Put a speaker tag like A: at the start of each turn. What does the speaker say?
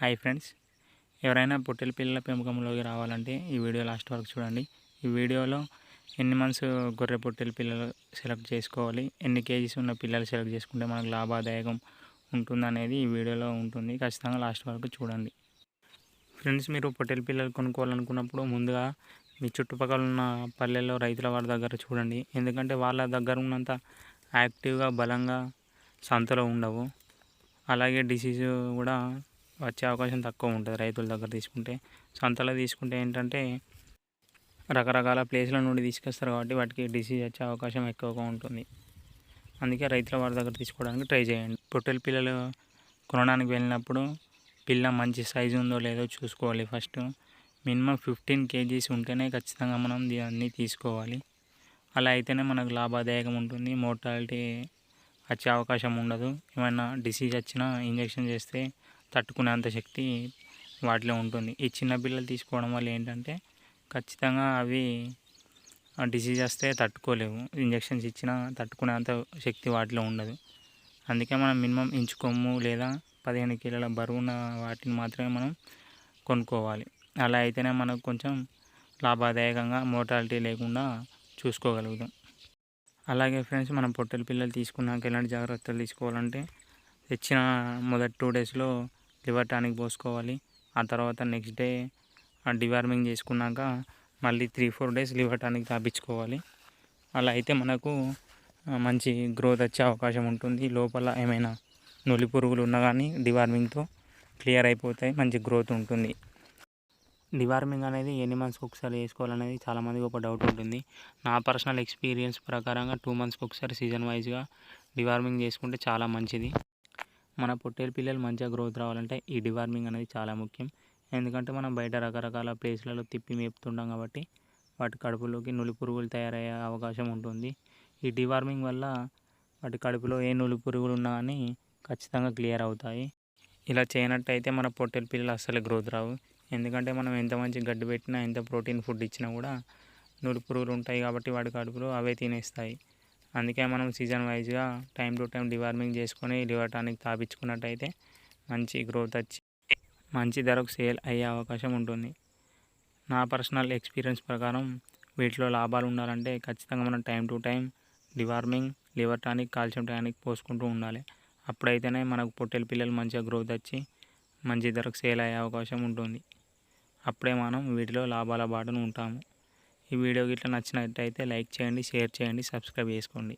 A: Hi friends. ఎవరైనా పొట్టెల పిల్లల పెంపకంలోకి రావాలంటే ఈ వీడియో లాస్ట్ వరకు చూడండి. ఈ వీడియోలో ఎన్ని మంత్స్ గొర్రె పొట్టెల పిల్లలు సెలెక్ట్ చేసుకోవాలి? ఎన్ని కేజీస్ ఉన్న పిల్లలు సెలెక్ట్ చేసుకుంటే మనకు లాభదాయకం ఉంటుందనేది ఈ వీడియోలో ఉంటుంది. ఖచ్చితంగా లాస్ట్ వరకు చూడండి. ఫ్రెండ్స్ మీరు పొట్టెల పిల్లలు కొనుక్కోవాలనుకున్నప్పుడు ముందుగా మీ చుట్టుపక్కల ఉన్న పల్లెల్లో రైతుల వారి దగ్గర చూడండి. ఎందుకంటే వాళ్ళ దగ్గర ఉన్నంత యాక్టివ్గా బలంగా సంతలో ఉండవు. అలాగే డిసీజ్ కూడా వచ్చే అవకాశం తక్కువ ఉంటుంది రైతుల దగ్గర తీసుకుంటే. సంతలో తీసుకుంటే ఏంటంటే రకరకాల ప్లేస్ల నుండి తీసుకొస్తారు కాబట్టి వాటికి డిసీజ్ వచ్చే అవకాశం ఎక్కువగా ఉంటుంది. అందుకే రైతుల వారి దగ్గర తీసుకోవడానికి ట్రై చేయండి. పొట్టెల పిల్లలు కొనడానికి వెళ్ళినప్పుడు పిల్ల మంచి సైజు ఉందో లేదో చూసుకోవాలి ఫస్ట్ మినిమం ఫిఫ్టీన్ కేజీస్ ఉంటేనే ఖచ్చితంగా మనం దీన్ని తీసుకోవాలి. అలా అయితేనే మనకు లాభదాయకం ఉంటుంది. మోర్టాలిటీ వచ్చే అవకాశం ఉండదు. ఏమైనా డిసీజ్ వచ్చినా ఇంజెక్షన్ చేస్తే తట్టుకునేంత శక్తి వాటిలో ఉంటుంది. ఈ చిన్న పిల్లలు తీసుకోవడం వల్ల ఏంటంటే ఖచ్చితంగా అవి డిసీజ్ వస్తే తట్టుకోలేవు. ఇంజెక్షన్స్ ఇచ్చినా తట్టుకునేంత శక్తి వాటిలో ఉండదు. అందుకే మనం మినిమం ఇంచు కొమ్ము లేదా పదిహేను కిలోల బరువున్న వాటిని మాత్రమే మనం కొనుక్కోవాలి. అలా అయితేనే మనకు కొంచెం లాభదాయకంగా మోటాలిటీ లేకుండా చూసుకోగలుగుతాం. అలాగే ఫ్రెండ్స్ మనం పొట్టెల పిల్లలు తీసుకున్నాక ఎలాంటి జాగ్రత్తలు తీసుకోవాలంటే తెచ్చిన మొదటి టూ డేస్లో లివర్ టానిక్ పోసుకోవాలి. ఆ తర్వాత నెక్స్ట్ డే డివార్మింగ్ చేసుకున్నాక మళ్ళీ three four days liver tonic తాపించుకోవాలి. అలా అయితే మనకు మంచి గ్రోత్ వచ్చే అవకాశం ఉంటుంది. లోపల ఏమైనా నులి పురుగులు ఉన్నా కానీ డివార్మింగ్తో క్లియర్ అయిపోతాయి మంచి గ్రోత్ ఉంటుంది. డివార్మింగ్ అనేది ఎన్ని మంత్స్కి ఒకసారి వేసుకోవాలనేది చాలామందికి ఒక డౌట్ ఉంటుంది. నా పర్సనల్ ఎక్స్పీరియన్స్ ప్రకారంగా టూ మంత్స్కి ఒకసారి సీజన్ వైజ్గా డివార్మింగ్ చేసుకుంటే చాలా మంచిది. మన పొట్టేలు పిల్లలు మంచిగా గ్రోత్ రావాలంటే ఈ డివార్మింగ్ అనేది చాలా ముఖ్యం. ఎందుకంటే మనం బయట రకరకాల ప్లేస్లలో తిప్పి మేపుతుంటాం కాబట్టి వాటి కడుపులోకి నులి పురుగులు తయారయ్యే అవకాశం ఉంటుంది. ఈ డివార్మింగ్ వల్ల వాటి కడుపులో ఏ నులి పురుగులు ఉన్నా కానీ ఖచ్చితంగా క్లియర్ అవుతాయి. ఇలా చేయనట్టయితే మన పొట్టెల పిల్లలు అస్సలు గ్రోత్ రావు. ఎందుకంటే మనం ఎంత మంచి గడ్డి పెట్టినా ఎంత ప్రోటీన్ ఫుడ్ ఇచ్చినా కూడా నులి పురుగులు ఉంటాయి కాబట్టి వాటి కడుపులో అవే తినేస్తాయి. అందుకే మనం సీజన్ వైజ్గా టైం టు టైం డివార్మింగ్ చేసుకొని లివర్ టానిక్ తాపించుకున్నట్టయితే మంచి గ్రోత్ వచ్చి మంచి ధరకు సేల్ అయ్యే అవకాశం ఉంటుంది. నా పర్సనల్ ఎక్స్పీరియన్స్ ప్రకారం వీటిలో లాభాలు ఉండాలంటే ఖచ్చితంగా మనం time to time deworming liver tonic calcium tonic పోసుకుంటూ ఉండాలి. అప్పుడైతేనే మనకు పొట్టెల పిల్లలు మంచిగా గ్రోత్ వచ్చి మంచి ధరకు సేల్ అయ్యే అవకాశం ఉంటుంది. అప్పుడే మనం వీటిలో లాభాల బాటను ఉంటాము. ఈ వీడియో గిట్లా నచ్చినట్టయితే లైక్ చేయండి షేర్ చేయండి సబ్స్క్రైబ్ చేసుకోండి.